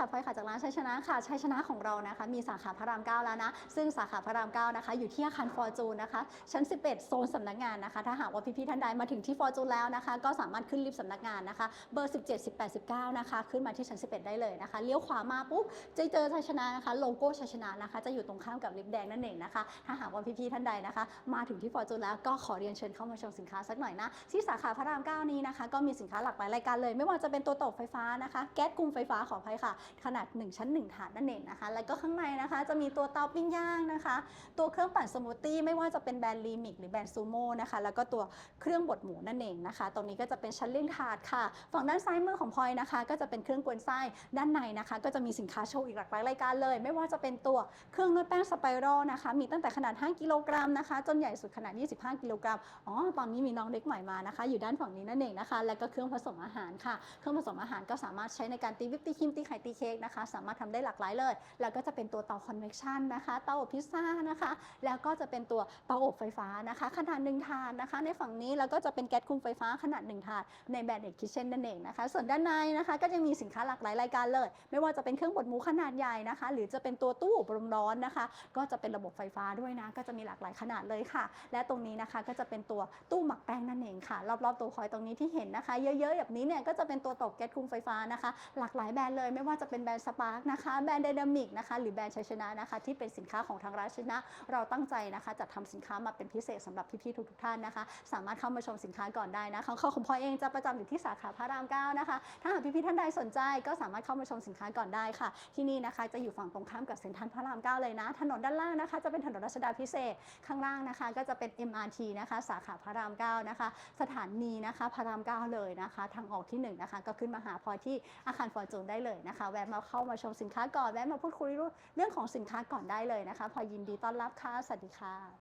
ค่ะพลอยค่ะจากร้านชัยชนะค่ะชัยชนะของเรานะคะ มีสาขาพระราม 9 แล้วนะ ซึ่งสาขาพระราม 9 นะคะ อยู่ที่อาคารฟอร์จูนนะคะ ชั้น 11 โซนสำนักงานนะคะ ถ้าหากว่าพี่ๆท่านใดมาถึงที่ฟอร์จูนแล้วนะคะ ก็สามารถขึ้นลิฟต์สำนักงานนะคะ เบอร์ 17 18 19 นะคะ ขึ้นมาที่ชั้น 11 ได้เลยนะคะ เลี้ยวขวามาปุ๊บจะเจอชัยชนะนะคะ โลโก้ชัยชนะนะคะ จะอยู่ตรงข้ามกับลิฟต์แดงนั่นเองนะคะ ถ้าหากว่าพี่ๆท่านใดนะคะ มาถึงที่ฟอร์จูนแล้วก็ขอเรียนเชิญเข้ามาชมสินค้าสักหน่อยนะ ที่สาขาพระราม 9 นี้นะคะ ก็มีสินค้าหลากหลายรายการเลย ไม่ว่าจะเป็นตัวตบไฟฟ้านะคะ แก๊สกลุ่มไฟฟ้าขออภัยค่ะขนาด 1 ชั้น 1 ถาดนั่นเองนะคะ แล้วก็ข้างในนะคะจะมีตัวเตาปิ้งย่างนะคะ ตัวเครื่องปั่นสมูทตี้ไม่ว่าจะเป็นแบรนด์ลีมิกหรือแบรนด์ซูโม่นะคะ แล้วก็ตัวเครื่องบดหมูนั่นเองนะคะ ตรงนี้ก็จะเป็นชั้นเลี้ยงถาดค่ะ ฝั่งด้านซ้ายมือของพลอยนะคะ ก็จะเป็นเครื่องกวนไส้ ด้านในนะคะ ก็จะมีสินค้าโชว์อีกหลากหลายรายการเลย ไม่ว่าจะเป็นตัวเครื่องนวดแป้งสไปรัลนะคะ มีตั้งแต่ขนาด 5 กิโลกรัมนะคะ จนใหญ่สุดขนาด 25 กิโลกรัม อ๋อ ตอนนี้มีน้องเล็กใหม่มานะคะ อยู่ด้านฝั่งนี้นั่นเองนะคะ แล้วก็เครื่องผสมอาหารค่ะ เครื่องผสมอาหารก็สามารถใช้ในการตีวิปตีครีมตีไข่ตีเค้กนะคะ สามารถทำได้หลากหลายเลย แล้วก็จะเป็นตัวเตาคอนเวคชันนะคะ เตาอบพิซซ่านะคะ แล้วก็จะเป็นตัวเตาอบไฟฟ้านะคะ ขนาดหนึ่งถาดนะคะ ในฝั่งนี้แล้วก็จะเป็นแก๊สคุมไฟฟ้าขนาดหนึ่งถาดในแบรนด์เอกคิเช่นนั่นเองนะคะ ส่วนด้านในนะคะก็จะมีสินค้าหลากหลายรายการเลย ไม่ว่าจะเป็นเครื่องบดหมูขนาดใหญ่นะคะ หรือจะเป็นตัวตู้อบลมร้อนนะคะ ก็จะเป็นระบบไฟฟ้าด้วยนะ ก็จะมีหลากหลายขนาดเลยค่ะ และตรงนี้นะคะก็จะเป็นตัวตู้หมักแป้งนั่นเองค่ะ รอบๆตัวคอยตรงนี้ที่เห็นนะคะ เยอะๆแบบนี้เนี่ยก็จะเป็นตัวตบแก๊สคุมไฟฟ้านะคะ หลากหลายแบรนด์เลยไม่ว่าจะเป็นแบรนด์สปาร์กนะคะแบรนด์ไดนามิกนะคะหรือแบรนด์ชัยชนะนะคะ ที่เป็นสินค้าของทางร้านชัยชนะ เราตั้งใจนะคะจัดทำสินค้ามาเป็นพิเศษสำหรับพี่ๆทุกๆท่านนะคะ สามารถเข้ามาชมสินค้าก่อนได้นะของของพลอเองจะประจำอยู่ที่สาขาพระรามเก้านะคะ ถ้าหากพี่ๆท่านใดสนใจก็สามารถเข้ามาชมสินค้าก่อนได้ค่ะ ที่นี่นะคะจะอยู่ฝั่งตรงข้ามกับเซ็นทรัลพระรามเก้าเลยนะ ถนนด้านล่างนะคะ จะเป็นถนนรัชดาพิเศษข้างล่างนะคะ ก็จะเป็น MRT นะคะ สาขาพระรามเก้านะคะ สถานีนะคะพระรามเก้าเลยนะคะ ทางออกที่หนึ่งนะคะก็ขึ้นมาหาพอที่อาคารฟอร์จูนได้เลยนะคะแวะมาเข้ามาชมสินค้าก่อนแวะมาพูดคุยเรื่องของสินค้าก่อนได้เลยนะคะ พอยินดีต้อนรับค่ะ สวัสดีค่ะ